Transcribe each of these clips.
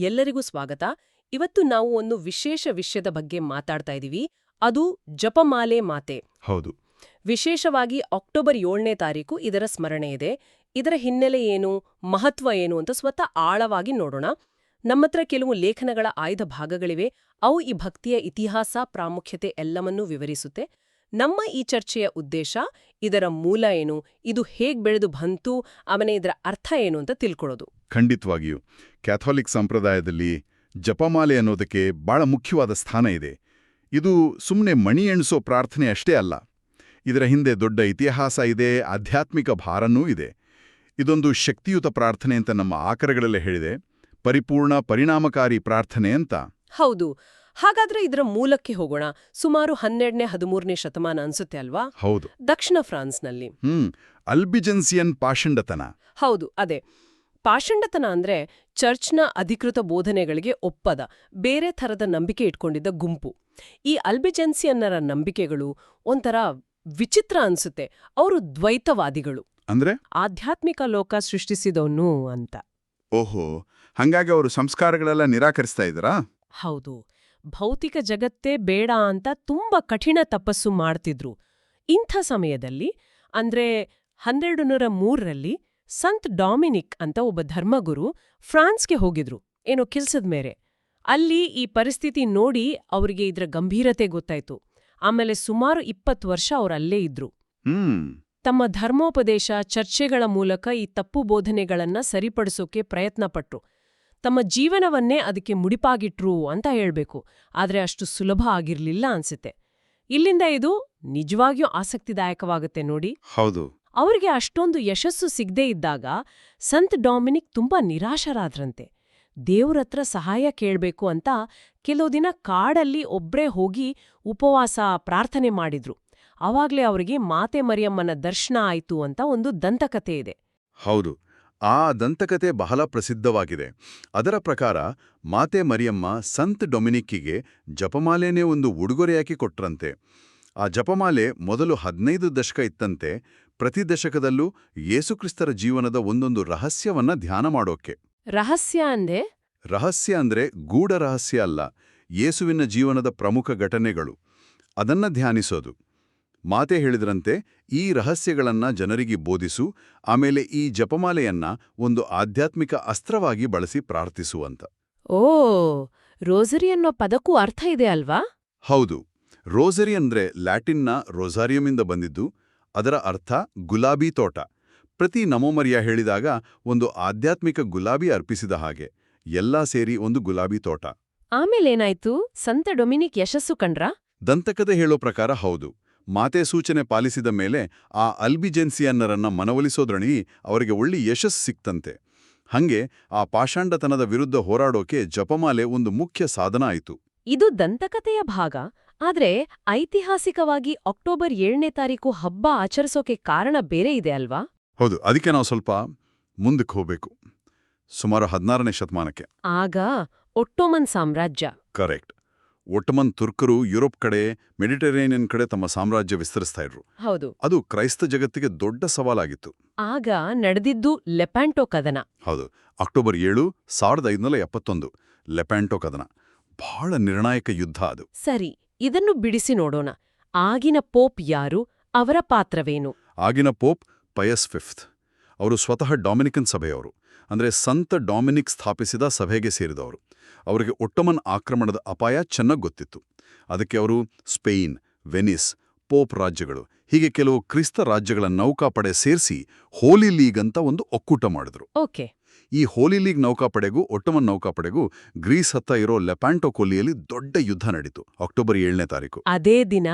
ಎಲ್ಲರಿಗೂ ಸ್ವಾಗತ. ಇವತ್ತು ನಾವು ಒಂದು ವಿಶೇಷ ವಿಷಯದ ಬಗ್ಗೆ ಮಾತಾಡ್ತಾ ಇದ್ದೀವಿ ಅದು ಜಪಮಾಲೆ ಮಾತೆ. ಹೌದು. ವಿಶೇಷವಾಗಿ ಅಕ್ಟೋಬರ್ ಏಳನೇ ತಾರೀಕು ಇದರ ಸ್ಮರಣೆ ಇದೆ. ಇದರ ಹಿನ್ನೆಲೆ ಏನು ಮಹತ್ವ ಏನು ಅಂತ ಸ್ವತಃ ಆಳವಾಗಿ ನೋಡೋಣ. ನಮ್ಮತ್ರ ಕೆಲವು ಲೇಖನಗಳ ಆಯ್ದ ಭಾಗಗಳಿವೆ. ಅವು ಈ ಭಕ್ತಿಯ ಇತಿಹಾಸ ಪ್ರಾಮುಖ್ಯತೆ ಎಲ್ಲವನ್ನೂ ವಿವರಿಸುತ್ತೆ. ನಮ್ಮ ಈ ಚರ್ಚೆಯ ಉದ್ದೇಶ ಇದರ ಮೂಲ ಏನು ಇದು ಹೇಗ್ ಬೆಳೆದು ಬಂತು ಆಮೇಲೆ ಇದರ ಅರ್ಥ ಏನು ಅಂತ ತಿಳ್ಕೊಳ್ಳೋದು. ಖಂಡಿತವಾಗಿಯೂ. ಕ್ಯಾಥೋಲಿಕ್ ಸಂಪ್ರದಾಯದಲ್ಲಿ ಜಪಮಾಲೆ ಅನ್ನೋದಕ್ಕೆ ಬಹಳ ಮುಖ್ಯವಾದ ಸ್ಥಾನ ಇದೆ. ಇದು ಸುಮ್ಮನೆ ಮಣಿ ಎಣಿಸೋ ಪ್ರಾರ್ಥನೆ ಅಷ್ಟೇ ಅಲ್ಲ. ಇದರ ಹಿಂದೆ ದೊಡ್ಡ ಇತಿಹಾಸ ಇದೆ ಆಧ್ಯಾತ್ಮಿಕ ಭಾರನೂ ಇದೆ. ಇದೊಂದು ಶಕ್ತಿಯುತ ಪ್ರಾರ್ಥನೆ ಅಂತ ನಮ್ಮ ಆಕರಗಳಲ್ಲೇ ಹೇಳಿದೆ. ಪರಿಪೂರ್ಣ ಪರಿಣಾಮಕಾರಿ ಪ್ರಾರ್ಥನೆ ಅಂತ. ಹೌದು. ಹಾಗಾದ್ರೆ ಇದರ ಮೂಲಕ್ಕೆ ಹೋಗೋಣ. ಸುಮಾರು ಹನ್ನೆರಡನೇ ಹದಿಮೂರನೇ ಶತಮಾನ ಅನ್ಸುತ್ತೆ ಅಲ್ವಾ? ಹೌದು. ದಕ್ಷಿಣ ಫ್ರಾನ್ಸ್ನಲ್ಲಿ. ಹ್ಮ್. ಅಲ್ಬಿಜೆನ್ಸಿಯನ್ ಪಾಷಂಡತನ. ಹೌದು ಅದೇ. ಪಾಷಂಡತನ ಅಂದ್ರೆ ಚರ್ಚ್ನ ಅಧಿಕೃತ ಬೋಧನೆಗಳಿಗೆ ಒಪ್ಪದ ಬೇರೆ ಥರದ ನಂಬಿಕೆ ಇಟ್ಕೊಂಡಿದ್ದ ಗುಂಪು. ಈ ಅಲ್ಬಿಜೆನ್ಸಿಯನ್ನರ ನಂಬಿಕೆಗಳು ಒಂಥರ ವಿಚಿತ್ರ ಅನ್ಸುತ್ತೆ. ಅವರು ದ್ವೈತವಾದಿಗಳು. ಅಂದ್ರೆ? ಆಧ್ಯಾತ್ಮಿಕ ಲೋಕ ಸೃಷ್ಟಿಸಿದವನು ಅಂತ. ಓಹೋ. ಹಂಗಾಗಿ ಅವರು ಸಂಸ್ಕಾರಗಳೆಲ್ಲ ನಿರಾಕರಿಸ್ತಾ ಇದ್ದಾರಾ? ಹೌದು. ಭೌತಿಕ ಜಗತ್ತೇ ಬೇಡ ಅಂತ ತುಂಬಾ ಕಠಿಣ ತಪಸ್ಸು ಮಾಡ್ತಿದ್ರು. ಇಂಥ ಸಮಯದಲ್ಲಿ ಅಂದ್ರೆ ಹನ್ನೆರಡು ನೂರ ಮೂರರಲ್ಲಿ ಸಂತ್ ಡಾಮಿನಿಕ್ ಅಂತ ಒಬ್ಬ ಧರ್ಮಗುರು ಫ್ರಾನ್ಸ್ಗೆ ಹೋಗಿದ್ರು ಏನೋ ಕೆಲ್ಸದ ಮೇರೆ. ಅಲ್ಲಿ ಈ ಪರಿಸ್ಥಿತಿ ನೋಡಿ ಅವರಿಗೆ ಇದರ ಗಂಭೀರತೆ ಗೊತ್ತಾಯ್ತು. ಆಮೇಲೆ ಸುಮಾರು ಇಪ್ಪತ್ತು ವರ್ಷ ಅವರು ಅಲ್ಲೇ ಇದ್ರು. ತಮ್ಮ ಧರ್ಮೋಪದೇಶ ಚರ್ಚೆಗಳ ಮೂಲಕ ಈ ತಪ್ಪು ಬೋಧನೆಗಳನ್ನ ಸರಿಪಡಿಸೋಕೆ ಪ್ರಯತ್ನಪಟ್ರು. ತಮ್ಮ ಜೀವನವನ್ನೇ ಅದಕ್ಕೆ ಮುಡಿಪಾಗಿಟ್ರು ಅಂತ ಹೇಳಬೇಕು. ಆದರೆ ಅಷ್ಟು ಸುಲಭ ಆಗಿರಲಿಲ್ಲ ಅನ್ಸುತ್ತೆ. ಇಲ್ಲಿಂದ ಇದು ನಿಜವಾಗಿಯೂ ಆಸಕ್ತಿದಾಯಕವಾಗುತ್ತೆ ನೋಡಿ. ಹೌದು. ಅವರಿಗೆ ಅಷ್ಟೊಂದು ಯಶಸ್ಸು ಸಿಗದೇ ಇದ್ದಾಗ ಸಂತ್ ಡಾಮಿನಿಕ್ ತುಂಬಾ ನಿರಾಶರಾದ್ರಂತೆ. ದೇವ್ರತ್ರ ಸಹಾಯ ಕೇಳಬೇಕು ಅಂತ ಕೆಲವು ದಿನ ಕಾಡಲ್ಲಿ ಒಬ್ರೇ ಹೋಗಿ ಉಪವಾಸ ಪ್ರಾರ್ಥನೆ ಮಾಡಿದ್ರು. ಅವಾಗ್ಲೇ ಅವರಿಗೆ ಮಾತೆ ಮರಿಯಮ್ಮನ ದರ್ಶನ ಆಯ್ತು ಅಂತ ಒಂದು ದಂತಕತೆ ಇದೆ. ಹೌದು. ಆ ದಂತಕತೆ ಬಹಳ ಪ್ರಸಿದ್ಧವಾಗಿದೆ. ಅದರ ಪ್ರಕಾರ ಮಾತೆ ಮರಿಯಮ್ಮ ಸಂತ್ ಡೊಮಿನಿಕ್ಕಿಗೆ ಜಪಮಾಲೆನೇ ಒಂದು ಉಡುಗೊರೆಯಾಕಿ ಕೊಟ್ರಂತೆ. ಆ ಜಪಮಾಲೆ ಮೊದಲು ಹದಿನೈದು ದಶಕ ಇತ್ತಂತೆ ಪ್ರತಿ ದಶಕದಲ್ಲೂ ಯೇಸುಕ್ರಿಸ್ತರ ಜೀವನದ ಒಂದೊಂದು ರಹಸ್ಯವನ್ನ ಧ್ಯಾನ ಮಾಡೋಕೆ. ರಹಸ್ಯ ಅಂದೆ? ರಹಸ್ಯ ಅಂದ್ರೆ ಗೂಢ ರಹಸ್ಯ ಅಲ್ಲ ಯೇಸುವಿನ ಜೀವನದ ಪ್ರಮುಖ ಘಟನೆಗಳು. ಅದನ್ನ ಧ್ಯಾನಿಸೋದು. ಮಾತೆ ಹೇಳಿದ್ರಂತೆ ಈ ರಹಸ್ಯಗಳನ್ನ ಜನರಿಗೆ ಬೋಧಿಸು ಆಮೇಲೆ ಈ ಜಪಮಾಲೆಯನ್ನ ಒಂದು ಆಧ್ಯಾತ್ಮಿಕ ಅಸ್ತ್ರವಾಗಿ ಬಳಸಿ ಪ್ರಾರ್ಥಿಸುವಂತ ಓ ರೋಸರಿ ಅನ್ನೋ ಪದಕ್ಕೂ ಅರ್ಥ ಇದೆ ಅಲ್ವಾ? ಹೌದು ರೋಸರಿ ಅಂದ್ರೆ ಲ್ಯಾಟಿನ್ನ ರೋಸಾರಿಯಮಿಂದ ಬಂದಿದ್ದು ಅದರ ಅರ್ಥ ಗುಲಾಬಿ ತೋಟ. ಪ್ರತಿ ನಮೋಮರಿಯ ಹೇಳಿದಾಗ ಒಂದು ಆಧ್ಯಾತ್ಮಿಕ ಗುಲಾಬಿ ಅರ್ಪಿಸಿದ ಹಾಗೆ ಎಲ್ಲಾ ಸೇರಿ ಒಂದು ಗುಲಾಬಿ ತೋಟ. ಆಮೇಲೇನಾಯ್ತು? ಸಂತ ಡೊಮಿನಿಕ್ ಯಶಸ್ಸು ಕಂಡ್ರಾ? ದಂತಕದ ಹೇಳೋ ಪ್ರಕಾರ ಹೌದು. ಮಾತೆ ಸೂಚನೆ ಪಾಲಿಸಿದ ಮೇಲೆ ಆ ಅಲ್ಬಿಜೆನ್ಸಿಯನ್ನರನ್ನ ಮನವೊಲಿಸೋದ್ರಣಿ ಅವರಿಗೆ ಒಳ್ಳೆ ಯಶಸ್ಸು ಸಿಕ್ತಂತೆ. ಹಂಗೆ ಆ ಪಾಷಾಂಡತನದ ವಿರುದ್ಧ ಹೋರಾಡೋಕೆ ಜಪಮಾಲೆ ಒಂದು ಮುಖ್ಯ ಸಾಧನ ಆಯಿತು. ಇದು ದಂತಕತೆಯ ಭಾಗ ಆದ್ರೆ ಐತಿಹಾಸಿಕವಾಗಿ ಅಕ್ಟೋಬರ್ ಏಳನೇ ತಾರೀಕು ಹಬ್ಬ ಆಚರಿಸೋಕೆ ಕಾರಣ ಬೇರೆ ಇದೆ ಅಲ್ವಾ? ಹೌದು ಅದಕ್ಕೆ ನಾವು ಸ್ವಲ್ಪ ಮುಂದಕ್ಕೆ ಹೋಗ್ಬೇಕು. ಸುಮಾರು ಹದಿನಾರನೇ ಶತಮಾನಕ್ಕೆ. ಆಗ ಒಟ್ಟೋಮನ್ ಸಾಮ್ರಾಜ್ಯ. ಕರೆಕ್ಟ್. ಒಟ್ಟಮನ್ ತುರ್ಕರು ಯುರೋಪ್ ಕಡೆ ಮೆಡಿಟರೇನಿಯನ್ ಕಡೆ ತಮ್ಮ ಸಾಮ್ರಾಜ್ಯ ವಿಸ್ತರಿಸ್ತಾ ಇದ್ರು. ಹೌದು. ಅದು ಕ್ರೈಸ್ತ ಜಗತ್ತಿಗೆ ದೊಡ್ಡ ಸವಾಲಾಗಿತ್ತು. ಆಗ ನಡೆದಿದ್ದು ಲೆಪ್ಯಾಂಟೋ ಕದನ. ಹೌದು. ಅಕ್ಟೋಬರ್ ಏಳು ಸಾವಿರದ ಐದುನೂರ ಎಪ್ಪತ್ತೊಂದು. ಲೆಪ್ಯಾಂಟೋ ಕದನ. ಬಹಳ ನಿರ್ಣಾಯಕ ಯುದ್ಧ ಅದು. ಸರಿ ಇದನ್ನು ಬಿಡಿಸಿ ನೋಡೋಣ. ಆಗಿನ ಪೋಪ್ ಯಾರು? ಅವರ ಪಾತ್ರವೇನು? ಆಗಿನ ಪೋಪ್ ಪಯಸ್ ಫಿಫ್ತ್. ಅವರು ಸ್ವತಃ ಡಾಮಿನಿಕನ್ ಸಭೆಯವರು. ಅಂದರೆ ಸಂತ ಡಾಮಿನಿಕ್ ಸ್ಥಾಪಿಸಿದ ಸಭೆಗೆ ಸೇರಿದವರು. ಅವರಿಗೆ ಒಟ್ಟಮನ್ ಆಕ್ರಮಣದ ಅಪಾಯ ಚೆನ್ನಾಗಿ ಗೊತ್ತಿತ್ತು. ಅದಕ್ಕೆ ಅವರು ಸ್ಪೇನ್ ವೆನಿಸ್ ಪೋಪ್ ರಾಜ್ಯಗಳು ಹೀಗೆ ಕೆಲವು ಕ್ರಿಸ್ತ ರಾಜ್ಯಗಳ ನೌಕಾಪಡೆ ಸೇರಿಸಿ ಹೋಲಿ ಲೀಗ್ ಅಂತ ಒಂದು ಒಕ್ಕೂಟ ಮಾಡಿದ್ರು. ಓಕೆ. ಈ ಹೋಲಿ ಲೀಗ್ ನೌಕಾಪಡೆಗೂ ಒಟ್ಟಮನ್ ನೌಕಾಪಡೆಗೂ ಗ್ರೀಸ್ ಹತ್ತ ಇರೋ ಲೆಪ್ಯಾಂಟೋ ಕೊಲ್ಲಿಯಲ್ಲಿ ದೊಡ್ಡ ಯುದ್ಧ ನಡೀತು ಅಕ್ಟೋಬರ್ ಏಳನೇ ತಾರೀಕು. ಅದೇ ದಿನ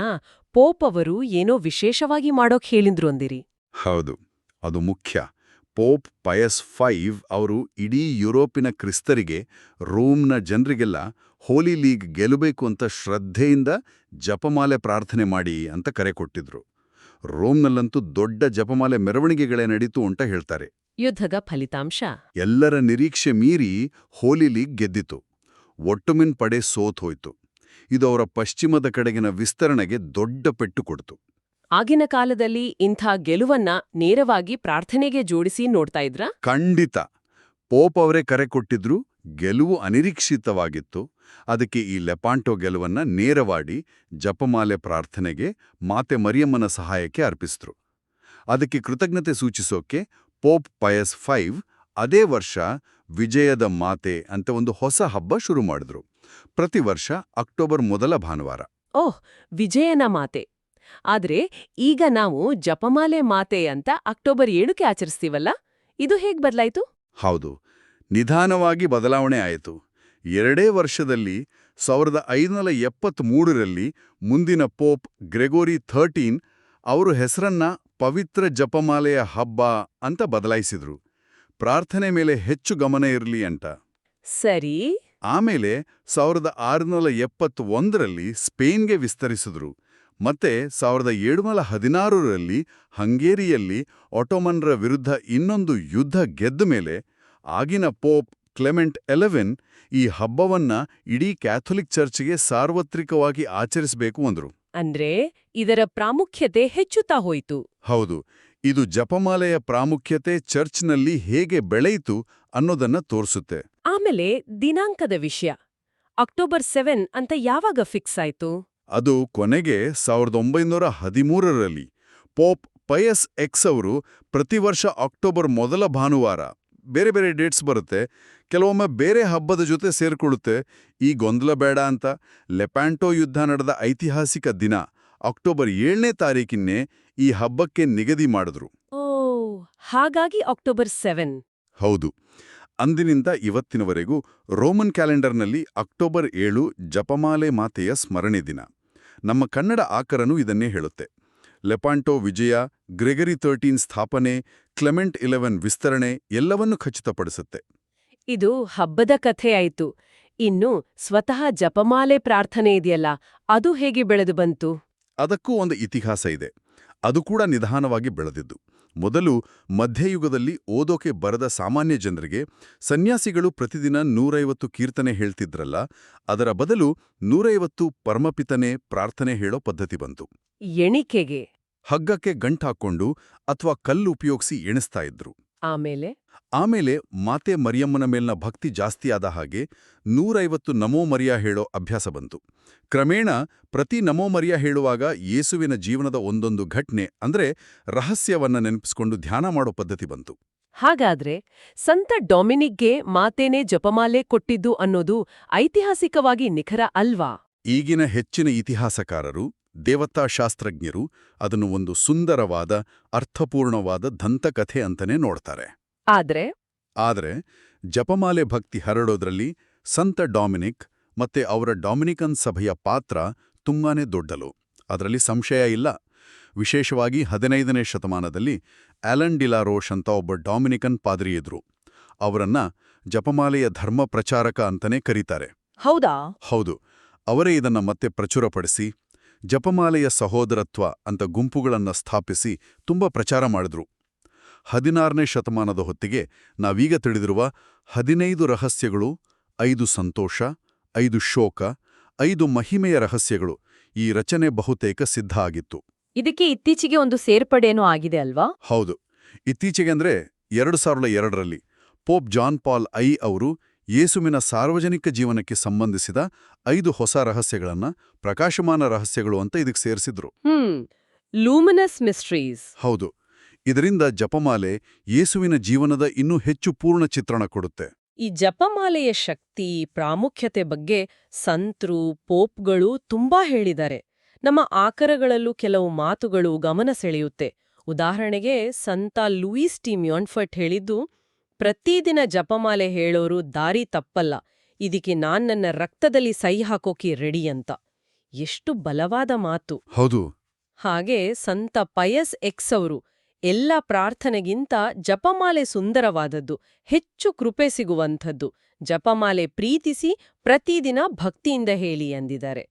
ಪೋಪ್ ಅವರು ಏನೋ ವಿಶೇಷವಾಗಿ ಮಾಡೋಕ್ ಹೇಳಿದ್ರು ಅಂದಿರಿ. ಹೌದು ಅದು ಮುಖ್ಯ. ಪೋಪ್ ಪಯಸ್ ಫೈವ್ ಅವರು ಇಡೀ ಯುರೋಪಿನ ಕ್ರಿಸ್ತರಿಗೆ ರೋಮ್ನ ಜನರಿಗೆಲ್ಲ ಹೋಲಿ ಲೀಗ್ ಗೆಲ್ಲಬೇಕು ಅಂತ ಶ್ರದ್ಧೆಯಿಂದ ಜಪಮಾಲೆ ಪ್ರಾರ್ಥನೆ ಮಾಡಿ ಅಂತ ಕರೆ ಕೊಟ್ಟಿದ್ರು. ರೋಮ್ನಲ್ಲಂತೂ ದೊಡ್ಡ ಜಪಮಾಲೆ ಮೆರವಣಿಗೆಗಳೇ ನಡೀತು ಅಂತ ಹೇಳ್ತಾರೆ. ಯುದ್ಧದ ಫಲಿತಾಂಶ? ಎಲ್ಲರ ನಿರೀಕ್ಷೆ ಮೀರಿ ಹೋಲಿ ಲೀಗ್ ಗೆದ್ದಿತು. ಒಟ್ಟುಮಿನ್ ಪಡೆ ಸೋತ್ ಹೋಯ್ತು. ಇದು ಅವರ ಪಶ್ಚಿಮದ ಕಡೆಗಿನ ವಿಸ್ತರಣೆಗೆ ದೊಡ್ಡ ಪೆಟ್ಟು ಕೊಡ್ತು. ಆಗಿನ ಕಾಲದಲ್ಲಿ ಇಂಥ ಗೆಲುವನ್ನ ನೇರವಾಗಿ ಪ್ರಾರ್ಥನೆಗೆ ಜೋಡಿಸಿ ನೋಡ್ತಾ ಇದ್ರ? ಖಂಡಿತ. ಪೋಪ್ ಅವರೇ ಕರೆ ಕೊಟ್ಟಿದ್ರು ಗೆಲುವು ಅನಿರೀಕ್ಷಿತವಾಗಿತ್ತು. ಅದಕ್ಕೆ ಈ ಲೆಪಾಂಟೋ ಗೆಲುವನ್ನ ನೇರವಾಡಿ ಜಪಮಾಲೆ ಪ್ರಾರ್ಥನೆಗೆ ಮಾತೆ ಮರಿಯಮ್ಮನ ಸಹಾಯಕ್ಕೆ ಅರ್ಪಿಸಿದ್ರು. ಅದಕ್ಕೆ ಕೃತಜ್ಞತೆ ಸೂಚಿಸೋಕೆ ಪೋಪ್ ಪಯಸ್ ಫೈವ್ ಅದೇ ವರ್ಷ ವಿಜಯದ ಮಾತೆ ಅಂತ ಒಂದು ಹೊಸ ಹಬ್ಬ ಶುರು ಮಾಡಿದ್ರು. ಪ್ರತಿ ವರ್ಷ ಅಕ್ಟೋಬರ್ ಮೊದಲ ಭಾನುವಾರ. ಓಹ್ ವಿಜಯನ ಮಾತೆ. ಆದ್ರೆ ಈಗ ನಾವು ಜಪಮಾಲೆ ಮಾತೆ ಅಂತ ಅಕ್ಟೋಬರ್ ಏಳಕ್ಕೆ ಆಚರಿಸ್ತೀವಲ್ಲ? ಇದು ಹೇಗ್ ಬದಲಾಯಿತು? ಹೌದು. ನಿಧಾನವಾಗಿ ಬದಲಾವಣೆ ಆಯಿತು. ಎರಡೇ ವರ್ಷದಲ್ಲಿ ಸಾವಿರದ ಐದುನೂರ ಎಪ್ಪತ್ಮೂರರಲ್ಲಿ ಮುಂದಿನ ಪೋಪ್ ಗ್ರೆಗೋರಿ ಥರ್ಟೀನ್ ಅವರು ಹೆಸರನ್ನ ಪವಿತ್ರ ಜಪಮಾಲೆಯ ಹಬ್ಬ ಅಂತ ಬದಲಾಯಿಸಿದ್ರು. ಪ್ರಾರ್ಥನೆ ಮೇಲೆ ಹೆಚ್ಚು ಗಮನ ಇರಲಿ ಅಂತ. ಸರಿ. ಆಮೇಲೆ ಸಾವಿರದ ಆರುನೂರ ಎಪ್ಪತ್ತೊಂದರಲ್ಲಿ ಸ್ಪೇನ್ಗೆ ವಿಸ್ತರಿಸಿದ್ರು. ಮತ್ತೆ ಸಾವಿರದ ಏಳುನೂರ ಹದಿನಾರರಲ್ಲಿ ಹಂಗೇರಿಯಲ್ಲಿ ಆಟೋಮನ್ರ ವಿರುದ್ಧ ಇನ್ನೊಂದು ಯುದ್ಧ ಗೆದ್ದ ಮೇಲೆ ಆಗಿನ ಪೋಪ್ ಕ್ಲೆಮೆಂಟ್ ಎಲೆವೆನ್ ಈ ಹಬ್ಬವನ್ನ ಇಡೀ ಕ್ಯಾಥೊಲಿಕ್ ಚರ್ಚ್ಗೆ ಸಾರ್ವತ್ರಿಕವಾಗಿ ಆಚರಿಸಬೇಕು ಅಂದ್ರು. ಅಂದ್ರೆ ಇದರ ಪ್ರಾಮುಖ್ಯತೆ ಹೆಚ್ಚುತ್ತಾ ಹೋಯಿತು. ಹೌದು ಇದು ಜಪಮಾಲೆಯ ಪ್ರಾಮುಖ್ಯತೆ ಚರ್ಚ್ನಲ್ಲಿ ಹೇಗೆ ಬೆಳೆಯಿತು ಅನ್ನೋದನ್ನ ತೋರಿಸುತ್ತೆ. ಆಮೇಲೆ ದಿನಾಂಕದ ವಿಷಯ. ಅಕ್ಟೋಬರ್ ಸೆವೆನ್ ಅಂತ ಯಾವಾಗ ಫಿಕ್ಸ್ ಆಯ್ತು? ಅದು ಕೊನೆಗೆ ಸಾವಿರದ ಒಂಬೈನೂರ ಹದಿಮೂರರಲ್ಲಿ ಪೋಪ್ ಪಯಸ್ ಎಕ್ಸ್ ಅವರು ಪ್ರತಿ ವರ್ಷ ಅಕ್ಟೋಬರ್ ಮೊದಲ ಭಾನುವಾರ ಬೇರೆ ಬೇರೆ ಡೇಟ್ಸ್ ಬರುತ್ತೆ ಕೆಲವೊಮ್ಮೆ ಬೇರೆ ಹಬ್ಬದ ಜೊತೆ ಸೇರಿಕೊಳ್ಳುತ್ತೆ ಈ ಗೊಂದಲ ಬೇಡ ಅಂತ. ಲೆಪ್ಯಾಂಟೋ ಯುದ್ಧ ನಡೆದ ಐತಿಹಾಸಿಕ ದಿನ ಅಕ್ಟೋಬರ್ ಏಳನೇ ತಾರೀಕಿನ್ನೇ ಈ ಹಬ್ಬಕ್ಕೆ ನಿಗದಿ ಮಾಡಿದ್ರು. ಓ ಹಾಗಾಗಿ ಅಕ್ಟೋಬರ್ ಸೆವೆನ್. ಹೌದು ಅಂದಿನಿಂದ ಇವತ್ತಿನವರೆಗೂ ರೋಮನ್ ಕ್ಯಾಲೆಂಡರ್ನಲ್ಲಿ ಅಕ್ಟೋಬರ್ ಏಳು ಜಪಮಾಲೆ ಮಾತೆಯ ಸ್ಮರಣೆ ದಿನ. ನಮ್ಮ ಕನ್ನಡ ಆಕರನು ಇದನ್ನೇ ಹೇಳುತ್ತೆ. ಲೆಪಾಂಟೋ ವಿಜಯ ಗ್ರೆಗರಿ ತರ್ಟೀನ್ ಸ್ಥಾಪನೆ ಕ್ಲೆಮೆಂಟ್ ಇಲೆವೆನ್ ವಿಸ್ತರಣೆ ಎಲ್ಲವನ್ನೂ ಖಚಿತಪಡಿಸುತ್ತೆ. ಇದು ಹಬ್ಬದ ಕಥೆ ಆಯ್ತು. ಇನ್ನು ಸ್ವತಃ ಜಪಮಾಲೆ ಪ್ರಾರ್ಥನೆ ಇದೆಯಲ್ಲ ಅದು ಹೇಗೆ ಬೆಳೆದು ಬಂತು? ಅದಕ್ಕೂ ಒಂದು ಇತಿಹಾಸ ಇದೆ. ಅದು ಕೂಡ ನಿಧಾನವಾಗಿ ಬೆಳೆದಿದ್ದು. ಮೊದಲು ಮಧ್ಯಯುಗದಲ್ಲಿ ಓದೋಕೆ ಬರದ ಸಾಮಾನ್ಯ ಜನರಿಗೆ ಸನ್ಯಾಸಿಗಳು ಪ್ರತಿದಿನ ನೂರೈವತ್ತು ಕೀರ್ತನೆ ಹೇಳ್ತಿದ್ರಲ್ಲ ಅದರ ಬದಲು ನೂರೈವತ್ತು ಪರಮಪಿತನೆ ಪ್ರಾರ್ಥನೆ ಹೇಳೋ ಪದ್ಧತಿ ಬಂತು. ಎಣಿಕೆಗೆ? ಹಗ್ಗಕ್ಕೆ ಗಂಟಾಕೊಂಡು ಅಥವಾ ಕಲ್ಲು ಉಪಯೋಗಿಸಿ ಎಣಿಸ್ತಾ ಇದ್ರು. ಆಮೇಲೆ? ಆಮೇಲೆ ಮಾತೆ ಮರಿಯಮ್ಮನ ಮೇಲಿನ ಭಕ್ತಿ ಜಾಸ್ತಿಯಾದ ಹಾಗೆ ನೂರೈವತ್ತು ನಮೋ ಮರಿಯ ಹೇಳೋ ಅಭ್ಯಾಸ ಬಂತು. ಕ್ರಮೇಣ ಪ್ರತಿ ನಮೋ ಮರಿಯ ಹೇಳುವಾಗ ಯೇಸುವಿನ ಜೀವನದ ಒಂದೊಂದು ಘಟನೆ ಅಂದ್ರೆ ರಹಸ್ಯವನ್ನ ನೆನಪಿಸಿಕೊಂಡು ಧ್ಯಾನ ಮಾಡೋ ಪದ್ಧತಿ ಬಂತು. ಹಾಗಾದ್ರೆ ಸಂತ ಡೊಮಿನಿಕ್ಗೆ ಮಾತೇನೆ ಜಪಮಾಲೆ ಕೊಟ್ಟಿದ್ದು ಅನ್ನೋದು ಐತಿಹಾಸಿಕವಾಗಿ ನಿಖರ ಅಲ್ವಾ? ಈಗಿನ ಹೆಚ್ಚಿನ ಇತಿಹಾಸಕಾರರು ದೇವತಾಶಾಸ್ತ್ರಜ್ಞರು ಅದನ್ನು ಒಂದು ಸುಂದರವಾದ ಅರ್ಥಪೂರ್ಣವಾದ ದಂತಕಥೆ ಅಂತನೇ ನೋಡ್ತಾರೆ. ಆದರೆ? ಆದರೆ ಜಪಮಾಲೆ ಭಕ್ತಿ ಹರಡೋದ್ರಲ್ಲಿ ಸಂತ ಡಾಮಿನಿಕ್ ಮತ್ತೆ ಅವರ ಡಾಮಿನಿಕನ್ ಸಭೆಯ ಪಾತ್ರ ತುಂಬಾನೇ ದೊಡ್ಡಲು ಅದರಲ್ಲಿ ಸಂಶಯ ಇಲ್ಲ. ವಿಶೇಷವಾಗಿ ಹದಿನೈದನೇ ಶತಮಾನದಲ್ಲಿ ಆಲನ್ ಡಿಲಾರೋಶ್ ಅಂತ ಒಬ್ಬ ಡಾಮಿನಿಕನ್ ಪಾದ್ರಿಯಿದ್ರು. ಅವರನ್ನ ಜಪಮಾಲೆಯ ಧರ್ಮ ಪ್ರಚಾರಕ ಅಂತನೇ ಕರೀತಾರೆ. ಹೌದಾ? ಹೌದು. ಅವರೇ ಇದನ್ನ ಮತ್ತೆ ಪ್ರಚುರಪಡಿಸಿ ಜಪಮಾಲೆಯ ಸಹೋದರತ್ವ ಅಂತ ಗುಂಪುಗಳನ್ನು ಸ್ಥಾಪಿಸಿ ತುಂಬಾ ಪ್ರಚಾರ ಮಾಡಿದ್ರು. ಹದಿನಾರನೇ ಶತಮಾನದ ಹೊತ್ತಿಗೆ ನಾವೀಗ ತಿಳಿದಿರುವ ಹದಿನೈದು ರಹಸ್ಯಗಳು ಐದು ಸಂತೋಷ ಐದು ಶೋಕ ಐದು ಮಹಿಮೆಯ ರಹಸ್ಯಗಳು ಈ ರಚನೆ ಬಹುತೇಕ ಸಿದ್ಧ ಆಗಿತ್ತು. ಇದಕ್ಕೆ ಇತ್ತೀಚೆಗೆ ಒಂದು ಸೇರ್ಪಡೆನೂ ಆಗಿದೆ ಅಲ್ವಾ? ಹೌದು. ಇತ್ತೀಚೆಗೆ ಅಂದ್ರೆ ಎರಡು ಸಾವಿರದ ಎರಡರಲ್ಲಿ ಪೋಪ್ ಜಾನ್ ಪಾಲ್ ಐ ಅವರು ಯೇಸುವಿನ ಸಾರ್ವಜನಿಕ ಜೀವನಕ್ಕೆ ಸಂಬಂಧಿಸಿದ ಐದು ಹೊಸ ರಹಸ್ಯಗಳನ್ನ ಪ್ರಕಾಶಮಾನ ರಹಸ್ಯಗಳು ಅಂತ ಇದಕ್ಕೆ ಸೇರಿಸಿದ್ರು. Luminous mysteries. ಹೌದು ಇದರಿಂದ ಜಪಮಾಲೆ ಯೇಸುವಿನ ಜೀವನದ ಇನ್ನೂ ಹೆಚ್ಚು ಪೂರ್ಣ ಚಿತ್ರಣ ಕೊಡುತ್ತೆ. ಈ ಜಪಮಾಲೆಯ ಶಕ್ತಿ ಪ್ರಾಮುಖ್ಯತೆ ಬಗ್ಗೆ ಸಂತರು ಪೋಪ್ಗಳು ತುಂಬಾ ಹೇಳಿದ್ದಾರೆ. ನಮ್ಮ ಆಕರಗಳಲ್ಲೂ ಕೆಲವು ಮಾತುಗಳು ಗಮನ ಸೆಳೆಯುತ್ತೆ. ಉದಾಹರಣೆಗೆ ಸಂತ ಲೂಯಿಸ್ ಟಿ. ಮ್ಯಾನ್ಫರ್ಟ್ ಹೇಳಿದ್ದು ಪ್ರತಿದಿನ ಜಪಮಾಲೆ ಹೇಳೋರು ದಾರಿ ತಪ್ಪಲ್ಲ. ಇದಕ್ಕೆ ನಾನ್ ನನ್ನ ರಕ್ತದಲ್ಲಿ ಸಹಿ ಹಾಕೋಕೆ ರೆಡಿ ಅಂತ. ಎಷ್ಟು ಬಲವಾದ ಮಾತು. ಹೌದು. ಹಾಗೆ ಸಂತ ಪಯಸ್ ಎಕ್ಸ್ ಅವರು ಎಲ್ಲ ಪ್ರಾರ್ಥನೆಗಿಂತ ಜಪಮಾಲೆ ಸುಂದರವಾದದ್ದು ಹೆಚ್ಚು ಕೃಪೆ ಸಿಗುವಂಥದ್ದು. ಜಪಮಾಲೆ ಪ್ರೀತಿಸಿ ಪ್ರತಿದಿನ ಭಕ್ತಿಯಿಂದ ಹೇಳಿ ಎಂದಿದ್ದಾರೆ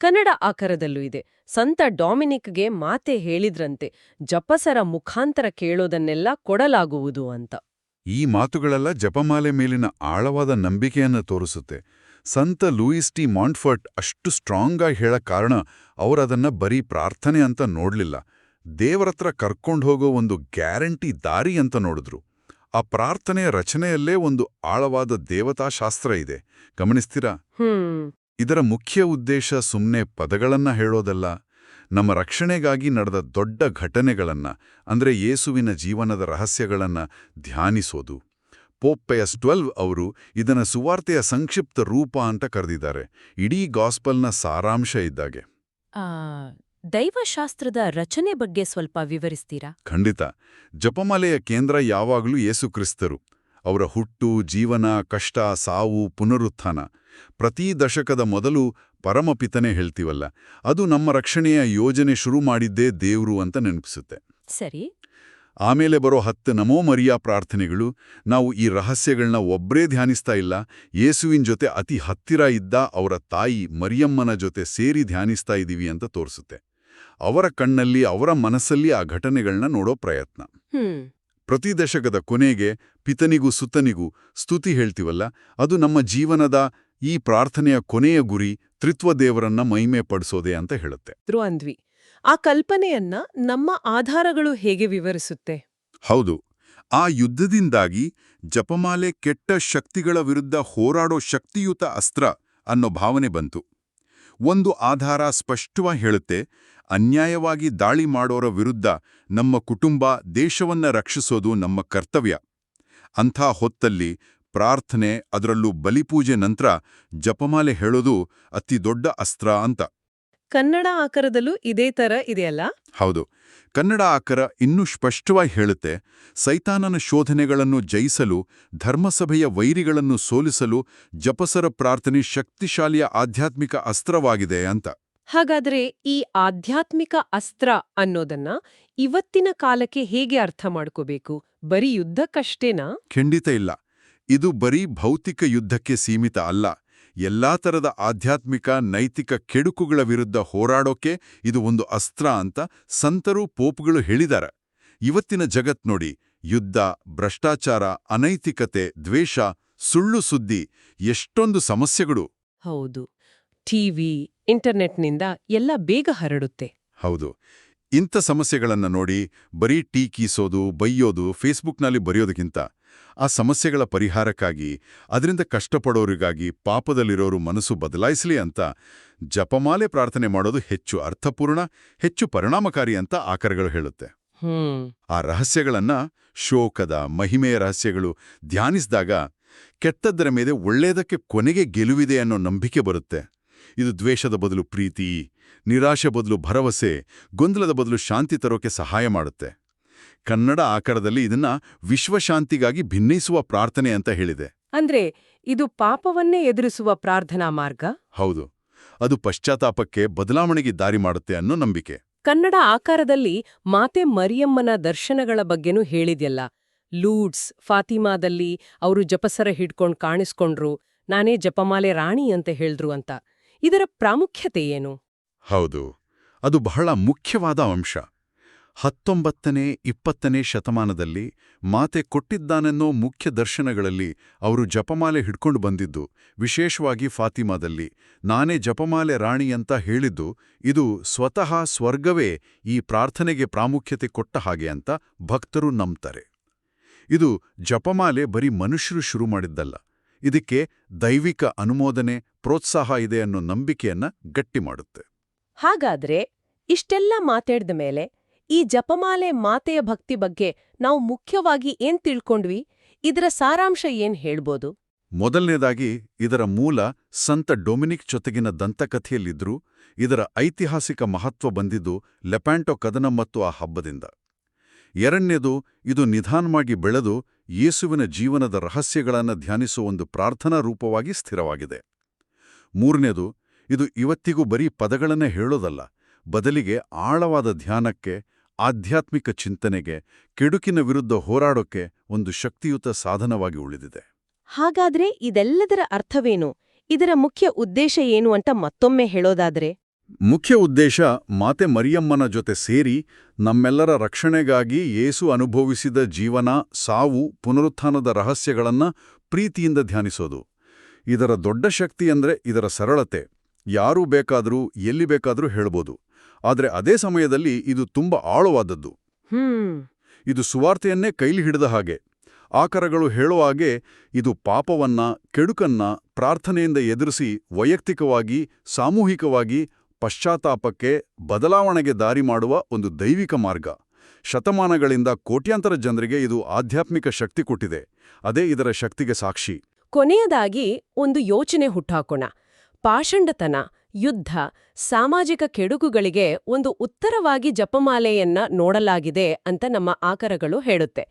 ಕನ್ನಡ ಆಕರದಲ್ಲೂ ಇದೆ. ಸಂತ ಡಾಮಿನಿಕ್ಗೆ ಮಾತೆ ಹೇಳಿದ್ರಂತೆ ಜಪಸರ ಮುಖಾಂತರ ಕೇಳೋದನ್ನೆಲ್ಲ ಕೊಡಲಾಗುವುದು ಅಂತ. ಈ ಮಾತುಗಳೆಲ್ಲ ಜಪಮಾಲೆ ಮೇಲಿನ ಆಳವಾದ ನಂಬಿಕೆಯನ್ನು ತೋರಿಸುತ್ತೆ. ಸಂತ ಲೂಯಿಸ್ ಟಿ ಮಾಂಟ್ಫರ್ಟ್ ಅಷ್ಟು ಸ್ಟ್ರಾಂಗ್ ಆಗಿ ಹೇಳಕ್ ಕಾರಣ ಅವರದನ್ನ ಬರೀ ಪ್ರಾರ್ಥನೆ ಅಂತ ನೋಡ್ಲಿಲ್ಲ. ದೇವರತ್ರ ಕರ್ಕೊಂಡು ಹೋಗೋ ಒಂದು ಗ್ಯಾರಂಟಿ ದಾರಿ ಅಂತ ನೋಡಿದ್ರು. ಆ ಪ್ರಾರ್ಥನೆಯ ರಚನೆಯಲ್ಲೇ ಒಂದು ಆಳವಾದ ದೇವತಾಶಾಸ್ತ್ರ ಇದೆ. ಗಮನಿಸ್ತೀರಾ? ಇದರ ಮುಖ್ಯ ಉದ್ದೇಶ ಸುಮ್ಮನೆ ಪದಗಳನ್ನ ಹೇಳೋದಲ್ಲ. ನಮ್ಮ ರಕ್ಷಣೆಗಾಗಿ ನಡೆದ ದೊಡ್ಡ ಘಟನೆಗಳನ್ನು ಅಂದ್ರೆ ಯೇಸುವಿನ ಜೀವನದ ರಹಸ್ಯಗಳನ್ನು ಧ್ಯಾನಿಸೋದು. ಪೋಪ್ಪೆಯಸ್ ಟ್ವೆಲ್ವ್ ಅವರು ಇದನ್ನು ಸುವಾರ್ತೆಯ ಸಂಕ್ಷಿಪ್ತ ರೂಪ ಅಂತ ಕರೆದಿದ್ದಾರೆ. ಇಡೀ ಗಾಸ್ಪಲ್ನ ಸಾರಾಂಶ ಇದ್ದಾಗೆ. ದೈವಶಾಸ್ತ್ರದ ರಚನೆ ಬಗ್ಗೆ ಸ್ವಲ್ಪ ವಿವರಿಸ್ತೀರಾ? ಖಂಡಿತ. ಜಪಮಾಲೆಯ ಕೇಂದ್ರ ಯಾವಾಗಲೂ ಯೇಸುಕ್ರಿಸ್ತರು ಅವರ ಹುಟ್ಟು ಜೀವನ ಕಷ್ಟ ಸಾವು ಪುನರುತ್ಥಾನ. ಪ್ರತಿ ದಶಕದ ಮೊದಲು ಪರಮಪಿತನೇ ಹೇಳ್ತೀವಲ್ಲ ಅದು ನಮ್ಮ ರಕ್ಷಣೆಯ ಯೋಜನೆ ಶುರು ಮಾಡಿದ್ದೇ ದೇವ್ರು ಅಂತ ನೆನಪಿಸುತ್ತೆ. ಸರಿ. ಆಮೇಲೆ ಬರೋ ಹತ್ತು ನಮೋ ಮರಿಯಾ ಪ್ರಾರ್ಥನೆಗಳು ನಾವು ಈ ರಹಸ್ಯಗಳನ್ನ ಒಬ್ರೇ ಧ್ಯಾನಿಸ್ತಾ ಇಲ್ಲ ಯೇಸುವಿನ ಜೊತೆ ಅತಿ ಹತ್ತಿರ ಇದ್ದ ಅವರ ತಾಯಿ ಮರಿಯಮ್ಮನ ಜೊತೆ ಸೇರಿ ಧ್ಯಾನಿಸ್ತಾ ಇದ್ದೀವಿ ಅಂತ ತೋರಿಸುತ್ತೆ. ಅವರ ಕಣ್ಣಲ್ಲಿ ಅವರ ಮನಸ್ಸಲ್ಲಿ ಆ ಘಟನೆಗಳನ್ನ ನೋಡೋ ಪ್ರಯತ್ನ. ಪ್ರತಿ ದಶಕದ ಕೊನೆಗೆ ಪಿತನಿಗೂ ಸುತ್ತನಿಗೂ ಸ್ತುತಿ ಹೇಳ್ತೀವಲ್ಲ ಅದು ನಮ್ಮ ಜೀವನದ ಈ ಪ್ರಾರ್ಥನೆಯ ಕೊನೆಯ ಗುರಿ ತ್ರಿತ್ವ ದೇವರನ್ನ ಮಹಿಮೆ ಪಡಿಸೋದೆ ಅಂತ ಹೇಳುತ್ತೆ. ಇದ್ರು ಆ ಕಲ್ಪನೆಯನ್ನ ನಮ್ಮ ಆಧಾರಗಳು ಹೇಗೆ ವಿವರಿಸುತ್ತೆ? ಹೌದು. ಆ ಯುದ್ಧದಿಂದಾಗಿ ಜಪಮಾಲೆ ಕೆಟ್ಟ ಶಕ್ತಿಗಳ ವಿರುದ್ಧ ಹೋರಾಡೋ ಶಕ್ತಿಯುತ ಅಸ್ತ್ರ ಅನ್ನೋ ಭಾವನೆ ಬಂತು. ಒಂದು ಆಧಾರ ಸ್ಪಷ್ಟವಾಗಿ ಹೇಳುತ್ತೆ ಅನ್ಯಾಯವಾಗಿ ದಾಳಿ ಮಾಡೋರ ವಿರುದ್ಧ ನಮ್ಮ ಕುಟುಂಬ ದೇಶವನ್ನ ರಕ್ಷಿಸೋದು ನಮ್ಮ ಕರ್ತವ್ಯ. ಅಂಥ ಹೊತ್ತಲ್ಲಿ ಪ್ರಾರ್ಥನೆ ಅದರಲ್ಲೂ ಬಲಿಪೂಜೆ ನಂತರ ಜಪಮಾಲೆ ಹೇಳೋದು ಅತಿ ದೊಡ್ಡ ಅಸ್ತ್ರ ಅಂತ. ಕನ್ನಡ ಆಕರದಲ್ಲೂ ಇದೇ ತರ ಇದೆಯಲ್ಲ? ಹೌದು. ಕನ್ನಡ ಆಕರ ಇನ್ನೂ ಸ್ಪಷ್ಟವಾಗಿ ಹೇಳುತ್ತೆ ಸೈತಾನನ ಶೋಧನೆಗಳನ್ನು ಜಯಿಸಲು ಧರ್ಮಸಭೆಯ ವೈರಿಗಳನ್ನು ಸೋಲಿಸಲು ಜಪಸರ ಪ್ರಾರ್ಥನೆ ಶಕ್ತಿಶಾಲಿಯ ಆಧ್ಯಾತ್ಮಿಕ ಅಸ್ತ್ರವಾಗಿದೆ ಅಂತ. ಹಾಗಾದರೆ ಈ ಆಧ್ಯಾತ್ಮಿಕ ಅಸ್ತ್ರ ಅನ್ನೋದನ್ನ ಇವತ್ತಿನ ಕಾಲಕ್ಕೆ ಹೇಗೆ ಅರ್ಥ ಮಾಡ್ಕೋಬೇಕು? ಬರೀ ಯುದ್ಧಕ್ಕಷ್ಟೇನಾ? ಖಂಡಿತ ಇಲ್ಲ. ಇದು ಬರೀ ಭೌತಿಕ ಯುದ್ಧಕ್ಕೆ ಸೀಮಿತ ಅಲ್ಲ. ಎಲ್ಲಾ ತರದ ಆಧ್ಯಾತ್ಮಿಕ ನೈತಿಕ ಕೆಡುಕುಗಳ ವಿರುದ್ಧ ಹೋರಾಡೋಕೆ ಇದು ಒಂದು ಅಸ್ತ್ರ ಅಂತ ಸಂತರು ಪೋಪ್ಗಳು ಹೇಳಿದಾರ. ಇವತ್ತಿನ ಜಗತ್ ನೋಡಿ ಯುದ್ಧ ಭ್ರಷ್ಟಾಚಾರ ಅನೈತಿಕತೆ ದ್ವೇಷ ಸುಳ್ಳು ಸುದ್ದಿ ಎಷ್ಟೊಂದು ಸಮಸ್ಯೆಗಳು. ಹೌದು. ಟಿವಿ ಇಂಟರ್ನೆಟ್ನಿಂದ ಎಲ್ಲ ಬೇಗ ಹರಡುತ್ತೆ. ಹೌದು. ಇಂಥ ಸಮಸ್ಯೆಗಳನ್ನು ನೋಡಿ ಬರೀ ಟೀಕೀಸೋದು ಬೈಯೋದು ಫೇಸ್ಬುಕ್ನಲ್ಲಿ ಬರೆಯೋದಕ್ಕಿಂತ ಆ ಸಮಸ್ಯೆಗಳ ಪರಿಹಾರಕ್ಕಾಗಿ ಅದರಿಂದ ಕಷ್ಟಪಡೋರಿಗಾಗಿ ಪಾಪದಲ್ಲಿರೋರು ಮನಸ್ಸು ಬದಲಾಯಿಸಲಿ ಅಂತ ಜಪಮಾಲೆ ಪ್ರಾರ್ಥನೆ ಮಾಡೋದು ಹೆಚ್ಚು ಅರ್ಥಪೂರ್ಣ ಹೆಚ್ಚು ಪರಿಣಾಮಕಾರಿ ಅಂತ ಆಕರಗಳು ಹೇಳುತ್ತೆ. ಆ ರಹಸ್ಯಗಳನ್ನ ಶೋಕದ ಮಹಿಮೆಯ ರಹಸ್ಯಗಳು ಧ್ಯಾನಿಸಿದಾಗ ಕೆಟ್ಟದ್ದರ ಮೇಲೆ ಒಳ್ಳೆಯದಕ್ಕೆ ಕೊನೆಗೆ ಗೆಲುವಿದೆ ಅನ್ನೋ ನಂಬಿಕೆ ಬರುತ್ತೆ. ಇದು ದ್ವೇಷದ ಬದಲು ಪ್ರೀತಿ ನಿರಾಶೆ ಬದಲು ಭರವಸೆ ಗೊಂದಲದ ಬದಲು ಶಾಂತಿ ತರೋಕೆ ಸಹಾಯ ಮಾಡುತ್ತೆ. ಕನ್ನಡ ಆಕಾರದಲ್ಲಿ ಇದನ್ನ ವಿಶ್ವಶಾಂತಿಗಾಗಿ ಭಿನ್ನಯಿಸುವ ಪ್ರಾರ್ಥನೆ ಅಂತ ಹೇಳಿದೆ. ಅಂದ್ರೆ ಇದು ಪಾಪವನ್ನೇ ಎದುರಿಸುವ ಪ್ರಾರ್ಥನಾ ಮಾರ್ಗ? ಹೌದು. ಅದು ಪಶ್ಚಾತ್ತಾಪಕ್ಕೆ ಬದಲಾವಣೆಗೆ ದಾರಿ ಮಾಡುತ್ತೆ ಅನ್ನೋ ನಂಬಿಕೆ. ಕನ್ನಡ ಆಕಾರದಲ್ಲಿ ಮಾತೆ ಮರಿಯಮ್ಮನ ದರ್ಶನಗಳ ಬಗ್ಗೆನೂ ಹೇಳಿದ್ಯಲ್ಲ. ಲೂಡ್ಸ್ ಫಾತಿಮಾದಲ್ಲಿ ಅವರು ಜಪಸರ ಹಿಡ್ಕೊಂಡ್ ಕಾಣಿಸ್ಕೊಂಡ್ರು ನಾನೇ ಜಪಮಾಲೆ ರಾಣಿ ಅಂತ ಹೇಳಿದ್ರು ಅಂತ. ಇದರ ಪ್ರಾಮುಖ್ಯತೆ ಏನು? ಹೌದು. ಅದು ಬಹಳ ಮುಖ್ಯವಾದ ಅಂಶ. ಹತ್ತೊಂಬತ್ತನೇ, ಇಪ್ಪತ್ತನೇ ಶತಮಾನದಲ್ಲಿ ಮಾತೆ ಕೊಟ್ಟಿದ್ದಾನೆನ್ನೋ ಮುಖ್ಯ ದರ್ಶನಗಳಲ್ಲಿ ಅವರು ಜಪಮಾಲೆ ಹಿಡ್ಕೊಂಡು ಬಂದಿದ್ದು, ವಿಶೇಷವಾಗಿ ಫಾತಿಮಾದಲ್ಲಿ. ನಾನೇ ಜಪಮಾಲೆ ರಾಣಿ ಅಂತ ಹೇಳಿದ್ದು, ಇದು ಸ್ವತಃ ಸ್ವರ್ಗವೇ ಈ ಪ್ರಾರ್ಥನೆಗೆ ಪ್ರಾಮುಖ್ಯತೆ ಕೊಟ್ಟ ಹಾಗೆ ಅಂತ ಭಕ್ತರು ನಂಬ್ತಾರೆ. ಇದು ಜಪಮಾಲೆ ಬರೀ ಮನುಷ್ಯರು ಶುರು ಮಾಡಿದ್ದಲ್ಲ. ಇದಕ್ಕೆ ದೈವಿಕ ಅನುಮೋದನೆ, ಪ್ರೋತ್ಸಾಹ ಇದೆ ಅನ್ನೋ ನಂಬಿಕೆಯನ್ನ ಗಟ್ಟಿ ಮಾಡುತ್ತೆ. ಹಾಗಾದ್ರೆ ಇಷ್ಟೆಲ್ಲ ಮಾತಾಡಿದ ಮೇಲೆ ಈ ಜಪಮಾಲೆ ಮಾತೆಯ ಭಕ್ತಿ ಬಗ್ಗೆ ನಾವು ಮುಖ್ಯವಾಗಿ ಏನ್ ತಿಳ್ಕೊಂಡ್ವಿ? ಇದರ ಸಾರಾಂಶ ಏನ್ ಹೇಳ್ಬೋದು? ಮೊದಲನೇದಾಗಿ ಇದರ ಮೂಲ ಸಂತ ಡೊಮಿನಿಕ್ ಜೊತೆಗಿನ ದಂತಕಥೆಯಲ್ಲಿದ್ರೂ ಇದರ ಐತಿಹಾಸಿಕ ಮಹತ್ವ ಬಂದಿದ್ದು ಲೆಪ್ಯಾಂಟೊ ಕದನ ಮತ್ತು ಆ ಹಬ್ಬದಿಂದ. ಎರಡನೇದು ಇದು ನಿಧಾನವಾಗಿ ಬೆಳೆದು ಯೇಸುವಿನ ಜೀವನದ ರಹಸ್ಯಗಳನ್ನು ಧ್ಯಾನಿಸುವ ಒಂದು ಪ್ರಾರ್ಥನಾ ರೂಪವಾಗಿ ಸ್ಥಿರವಾಗಿದೆ. ಮೂರನೇದು ಇದು ಇವತ್ತಿಗೂ ಬರೀ ಪದಗಳನ್ನೇ ಹೇಳೋದಲ್ಲ ಬದಲಿಗೆ ಆಳವಾದ ಧ್ಯಾನಕ್ಕೆ ಆಧ್ಯಾತ್ಮಿಕ ಚಿಂತನೆಗೆ ಕೆಡುಕಿನ ವಿರುದ್ಧ ಹೋರಾಡೋಕೆ ಒಂದು ಶಕ್ತಿಯುತ ಸಾಧನವಾಗಿ ಉಳಿದಿದೆ. ಹಾಗಾದ್ರೆ ಇದೆಲ್ಲದರ ಅರ್ಥವೇನು? ಇದರ ಮುಖ್ಯ ಉದ್ದೇಶ ಏನು ಅಂತ ಮತ್ತೊಮ್ಮೆ ಹೇಳೋದಾದ್ರೆ? ಮುಖ್ಯ ಉದ್ದೇಶ ಮಾತೆ ಮರಿಯಮ್ಮನ ಜೊತೆ ಸೇರಿ ನಮ್ಮೆಲ್ಲರ ರಕ್ಷಣೆಗಾಗಿ ಏಸು ಅನುಭವಿಸಿದ ಜೀವನ ಸಾವು ಪುನರುತ್ಥಾನದ ರಹಸ್ಯಗಳನ್ನ ಪ್ರೀತಿಯಿಂದ ಧ್ಯಾನಿಸೋದು. ಇದರ ದೊಡ್ಡ ಶಕ್ತಿ ಅಂದ್ರೆ ಇದರ ಸರಳತೆ. ಯಾರೂ ಬೇಕಾದರೂ ಎಲ್ಲಿ ಬೇಕಾದರೂ ಹೇಳ್ಬೋದು. ಆದರೆ ಅದೇ ಸಮಯದಲ್ಲಿ ಇದು ತುಂಬ ಆಳವಾದದ್ದು. ಇದು ಸುವಾರ್ತೆಯನ್ನೇ ಕೈಲಿ ಹಿಡಿದ ಹಾಗೆ. ಆಕರಗಳು ಹೇಳುವ ಹಾಗೆ ಇದು ಪಾಪವನ್ನ ಕೆಡುಕನ್ನ ಪ್ರಾರ್ಥನೆಯಿಂದ ಎದುರಿಸಿ ವೈಯಕ್ತಿಕವಾಗಿ ಸಾಮೂಹಿಕವಾಗಿ ಪಶ್ಚಾತ್ತಾಪಕ್ಕೆ ಬದಲಾವಣೆಗೆ ದಾರಿ ಮಾಡುವ ಒಂದು ದೈವಿಕ ಮಾರ್ಗ. ಶತಮಾನಗಳಿಂದ ಕೋಟ್ಯಾಂತರ ಜನರಿಗೆ ಇದು ಆಧ್ಯಾತ್ಮಿಕ ಶಕ್ತಿ ಕೊಟ್ಟಿದೆ. ಅದೇ ಇದರ ಶಕ್ತಿಗೆ ಸಾಕ್ಷಿ. ಕೊನೆಯದಾಗಿ ಒಂದು ಯೋಚನೆ ಹುಟ್ಟಾಕೋಣ ಪಾಷಂಡತನ, ಯುದ್ಧ, ಸಾಮಾಜಿಕ ಕೆಡುಕುಗಳಿಗೆ ಒಂದು ಉತ್ತರವಾಗಿ ಜಪಮಾಲೆಯನ್ನ ನೋಡಲಾಗಿದೆ ಅಂತ ನಮ್ಮ ಆಕರಗಳು ಹೇಳುತ್ತೆ.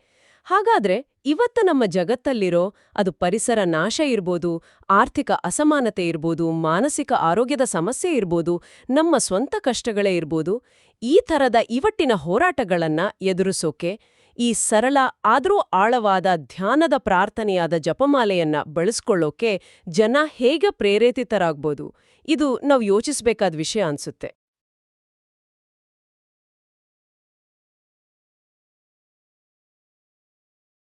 ಹಾಗಾದ್ರೆ ಇವತ್ತು ನಮ್ಮ ಜಗತ್ತಲ್ಲಿರೋ ಅದು ಪರಿಸರ ನಾಶ ಇರ್ಬೋದು, ಆರ್ಥಿಕ ಅಸಮಾನತೆ ಇರ್ಬೋದು, ಮಾನಸಿಕ ಆರೋಗ್ಯದ ಸಮಸ್ಯೆ ಇರ್ಬೋದು, ನಮ್ಮ ಸ್ವಂತ ಕಷ್ಟಗಳೇ ಇರ್ಬೋದು, ಈ ಥರದ ಇವಟ್ಟಿನ ಹೋರಾಟಗಳನ್ನ ಎದುರಿಸೋಕೆ ಈ ಸರಳ, ಆದರೂ ಆಳವಾದ ಧ್ಯಾನದ ಪ್ರಾರ್ಥನೆಯಾದ ಜಪಮಾಲೆಯನ್ನ ಬಳಸ್ಕೊಳ್ಳೋಕೆ ಜನ ಹೇಗೆ ಪ್ರೇರೇಪಿತರಾಗ್ಬೋದು ಇದು ನಾವು ಯೋಚಿಸಬೇಕಾದ ವಿಷಯ ಅನ್ಸುತ್ತೆ.